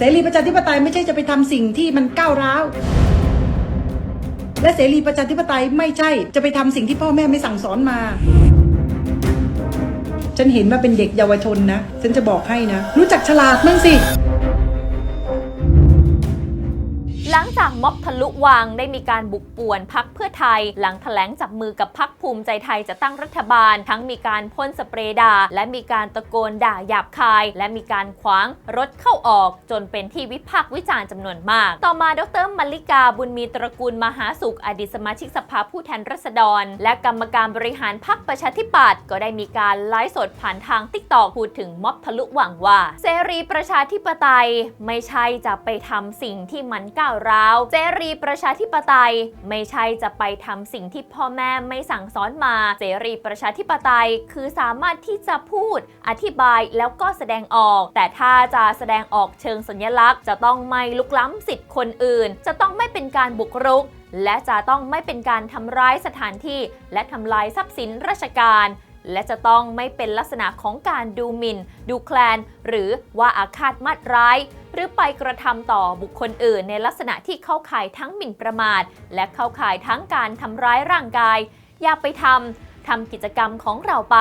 เสรีประชาธิปไตยไม่ใช่จะไปทำสิ่งที่มันก้าวร้าว และเสรีประชาธิปไตยไม่ใช่จะไปทำสิ่งที่พ่อแม่ไม่สั่งสอนมา ฉันเห็นว่าเป็นเด็กเยาวชนนะ ฉันจะบอกให้นะ รู้จักฉลาดมั้งสิ ม็อบทะลุวังได้มีการบุกป่วนพักเพื่อไทย หลังแถลงจับมือกับพักภูมิใจไทยจะตั้งรัฐบาล ทั้งมีการพ่นสเปรย์ด่า และมีการตะโกนด่าหยาบคาย และมีการขวางรถเข้าออก จนเป็นที่วิพากษ์วิจารณ์จำนวนมาก ต่อมาดรมลลิกาบุญมีตระกูลมหาสุขอดีตสมาชิกสภาผู้แทนราษฎร และกรรมการบริหารพักประชาธิปัตย์ก็ได้มีการไลฟ์สดผ่านทางติ๊กตอกพูดถึงม็อบทะลุวังว่า เสรีประชาธิปไตยไม่ใช่จะไปทำสิ่งที่มันก้าวร้าวเสรีประชาธิปไตย ไม่ใช่จะไปทำสิ่งที่พ่อแม่ไม่สั่งสอนมาเสรีประชาธิปไตย คือสามารถที่จะพูด อธิบายแล้วก็แสดงออก แต่ถ้าจะแสดงออกเชิงสัญลักษณ์ จะต้องไม่ลุกล้ำสิทธิ์คนอื่น จะต้องไม่เป็นการบุกรุก และจะต้องไม่เป็นการทำร้ายสถานที่ และทำลายทรัพย์สินราชการ และจะต้องไม่เป็นลักษณะของการดูหมิ่น ดูแคลน หรือว่าอาฆาตมาตร้าย หรือไปกระทำต่อบุคคลอื่น ในลักษณะที่เข้าข่ายทั้งหมิ่นประมาท และเข้าข่ายทั้งการทำร้ายร่างกาย อย่าไปทำทำกิจกรรมของเราไป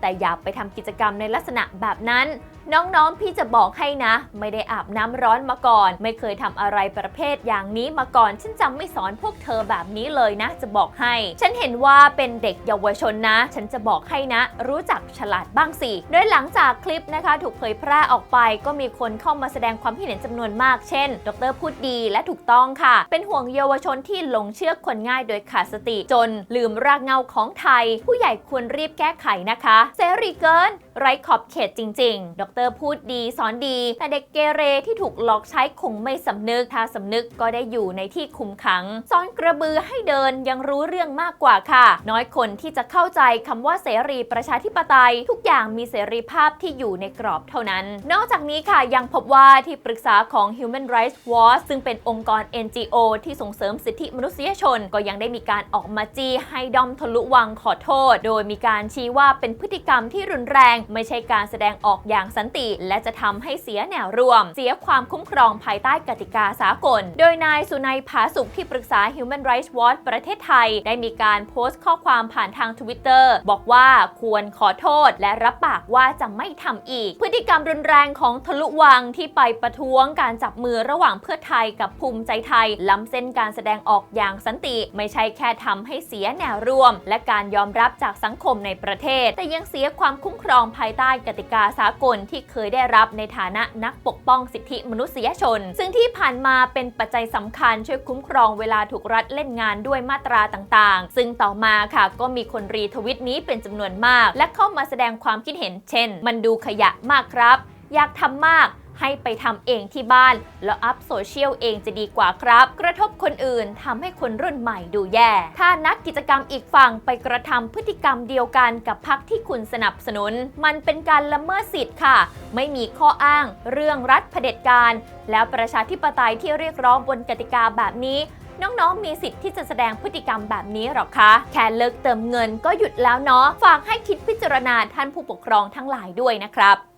แต่อย่าไปทำกิจกรรมในลักษณะแบบนั้น น้องๆ พี่จะบอกให้นะ ไม่ได้อาบน้ำร้อนมาก่อน ไม่เคยทำอะไรประเภทอย่างนี้มาก่อน ฉันจำไม่สอนพวกเธอแบบนี้เลยนะ จะบอกให้ ฉันเห็นว่าเป็นเด็กเยาวชนนะ ฉันจะบอกให้นะ รู้จักฉลาดบ้างสิ โดยหลังจากคลิปนะคะ ถูกเผยแพร่ออกไป ก็มีคนเข้ามาแสดงความคิดเห็นจำนวนมาก เช่น ดรพูดดีและถูกต้องค่ะ เป็นห่วงเยาวชนที่หลงเชื่อคนง่ายโดยขาดสติ จนลืมรากเงาของไทย ผู้ใหญ่ควรรีบแก้ไขนะคะ เสรีเกินไร้ขอบเขตจริง ๆ ดรพูดดีสอนดี แต่เด็กเกเรที่ถูกหลอกใช้คงไม่สำนึก ถ้าสำนึกก็ได้อยู่ในที่คุมขังสอนกระบือให้เดินยังรู้เรื่องมากกว่าค่ะ น้อยคนที่จะเข้าใจคำว่าเสรีประชาธิปไตย ทุกอย่างมีเสรีภาพที่อยู่ในกรอบเท่านั้น นอกจากนี้ค่ะยังพบว่าที่ปรึกษาของ Human Rights Watch ซึ่งเป็นองค์กร NGO ที่ส่งเสริมสิทธิมนุษยชน ก็ยังได้มีการออกมาจี้ให้ดอมทะลุวังขอโทษ โดยมีการชี้ว่าเป็นพฤติกรรมที่รุนแรงไม่ใช่การแสดงออกอย่างสันติ และจะทำให้เสียแนวร่วม เสียความคุ้มครองภายใต้กติกาสากล โดยนายสุนัยผาสุขที่ปรึกษา Human Rights Watch ประเทศไทย ได้มีการโพสต์ข้อความผ่านทาง Twitter บอกว่าควรขอโทษและรับปากว่าจะไม่ทำอีก พฤติกรรมรุนแรงของทะลุวังที่ไปประท้วงการจับมือระหว่างเพื่อไทยกับภูมิใจไทย ล้ำเส้นการแสดงออกอย่างสันติ ไม่ใช่แค่ทำให้เสียแนวร่วม และการยอมรับจากสังคมในประเทศ แต่ยังเสียความคุ้มครองภายใต้กติกาสากลที่เคยได้รับในฐานะนักปกป้องสิทธิมนุษยชน ซึ่งที่ผ่านมาเป็นปัจจัยสำคัญช่วยคุ้มครองเวลาถูกรัฐเล่นงานด้วยมาตราต่างๆ ซึ่งต่อมาค่ะก็มีคนรีทวิตนี้เป็นจำนวนมาก และเข้ามาแสดงความคิดเห็น เช่น มันดูขยะมากครับ อยากทำมาก ให้ไปทำเองที่บ้าน แล้วอัพโซเชียลเองจะดีกว่าครับ กระทบคนอื่นทำให้คนรุ่นใหม่ดูแย่ ถ้านักกิจกรรมอีกฝั่งไปกระทำพฤติกรรมเดียวกันกับพรรคที่คุณสนับสนุน มันเป็นการละเมิดสิทธิ์ค่ะ ไม่มีข้ออ้าง เรื่องรัฐเผด็จการ แล้วประชาธิปไตยที่เรียกร้องบนกติกาแบบนี้น้องๆ มีสิทธิ์ที่จะแสดงพฤติกรรมแบบนี้หรอคะ แค่เลิกเติมเงินก็หยุดแล้วเนาะ ฝากให้คิดพิจารณาท่านผู้ปกครองทั้งหลายด้วยนะครับ